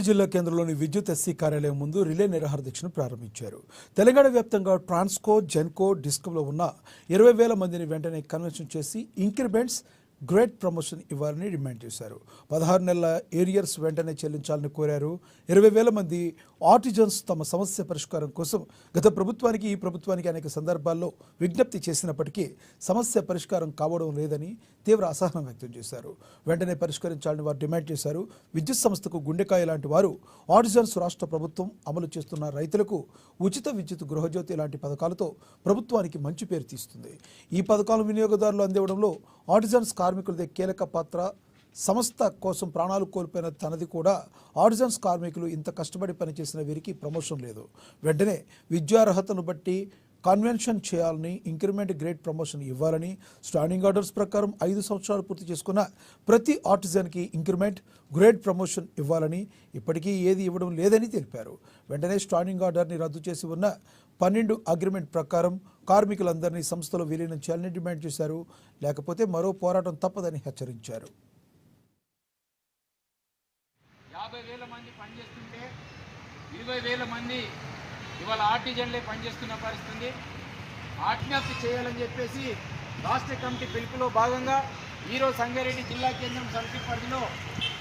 జిల్లా కేంద్రంలోని విద్యుత్ ఎస్సీ కార్యాలయం ముందు రిలే నిరాహార దీక్షను ప్రారంభించారు. తెలంగాణ వ్యాప్తంగా ట్రాన్స్కో జెన్కో డిస్కంలో ఉన్న ఇరవై వేల మందిని వెంటనే కన్వెన్షన్ చేసి ఇంక్రిమెంట్స్ గ్రేట్ ప్రమోషన్ ఇవ్వాలని డిమాండ్ చేశారు. పదహారు నెలల ఏరియర్స్ వెంటనే చెల్లించాలని కోరారు. ఇరవై వేల మంది ఆర్టిజన్స్ తమ సమస్య పరిష్కారం కోసం గత ప్రభుత్వానికి ఈ ప్రభుత్వానికి అనేక సందర్భాల్లో విజ్ఞప్తి చేసినప్పటికీ సమస్య పరిష్కారం కావడం లేదని తీవ్ర అసహనం వ్యక్తం చేశారు. వెంటనే పరిష్కరించాలని వారు డిమాండ్ చేశారు. విద్యుత్ సంస్థకు గుండెకాయ లాంటి వారు ఆర్టిజన్స్ రాష్ట్ర ప్రభుత్వం అమలు చేస్తున్న రైతులకు ఉచిత విద్యుత్ గృహజ్యోతి లాంటి పథకాలతో ప్రభుత్వానికి మంచి పేరు తీస్తుంది. ఈ పథకాలు వినియోగదారులు అందివ్వడంలో ఆర్టిజన్స్ కార్మికులదే కీలక పాత్ర. సంస్థ కోసం ప్రాణాలు కోల్పోయిన తనది కూడా ఆర్టిజన్స్ కార్మికులు ఇంత కష్టపడి పనిచేసిన వీరికి ప్రమోషన్ లేదు. వెంటనే విద్యార్హతను బట్టి కన్వెన్షన్ చేయాలని ఇంక్రిమెంట్ గ్రేడ్ ప్రమోషన్ ఇవ్వాలని స్టాండింగ్ ఆర్డర్స్ ప్రకారం ఐదు సంవత్సరాలు పూర్తి చేసుకున్న ప్రతి ఆర్టిజన్కి ఇంక్రిమెంట్ గ్రేడ్ ప్రమోషన్ ఇవ్వాలని ఇప్పటికీ ఏది ఇవ్వడం లేదని తెలిపారు. వెంటనే స్టాండింగ్ ఆర్డర్ని రద్దు చేసి ఉన్న పన్నెండు అగ్రిమెంట్ ప్రకారం కార్మికులందరినీ సంస్థలో విలీనం చేయాలని డిమాండ్ చేశారు. లేకపోతే మరో పోరాటం తప్పదని హెచ్చరించారు. యాభై వేల మంది పనిచేస్తుంటే ఇరవై వేల మంది ఇవాళ ఆర్టిజన్లే పనిచేస్తున్న పరిస్థితుంది ఆత్మహత్య చేయాలని చెప్పేసి రాష్ట్ర కమిటీ పిలుపులో భాగంగా ఈరోజు సంగారెడ్డి జిల్లా కేంద్రం సమితి పరిధిలో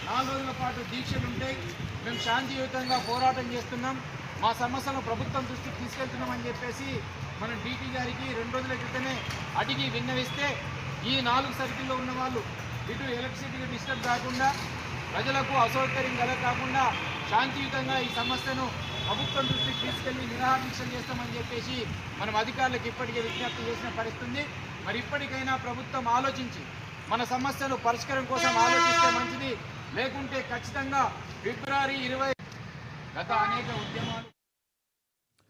నాలుగు రోజుల పాటు దీక్షలు ఉంటాయి. మేము శాంతియుతంగా పోరాటం చేస్తున్నాం. మా సమస్యలను ప్రభుత్వం దృష్టికి తీసుకెళ్తున్నామని చెప్పేసి మనం డీటీ గారికి రెండు రోజుల క్రితమే అడిగి విన్నవిస్తే ఈ నాలుగు సర్కిల్లో ఉన్న వాళ్ళు ఇటు ఎలక్ట్రిసిటీకి డిస్టర్బ్ కాకుండా ప్రజలకు అసౌకర్యం కలగకుండా శాంతియుతంగా ఈ సమస్యను ప్రభుత్వం దృష్టికి తీసుకెళ్ళి నిరాహారీక్షలు చేస్తామని చెప్పేసి మనం అధికారులకు ఇప్పటికే విజ్ఞప్తి చేసిన పరిస్థితుంది. మరి ఇప్పటికైనా ప్రభుత్వం ఆలోచించి మన సమస్యను పరిష్కారం కోసం ఆలోచిస్తే మంచిది. లేకుంటే ఖచ్చితంగా ఫిబ్రవరి ఇరవై గత అనేక ఉద్యమాలు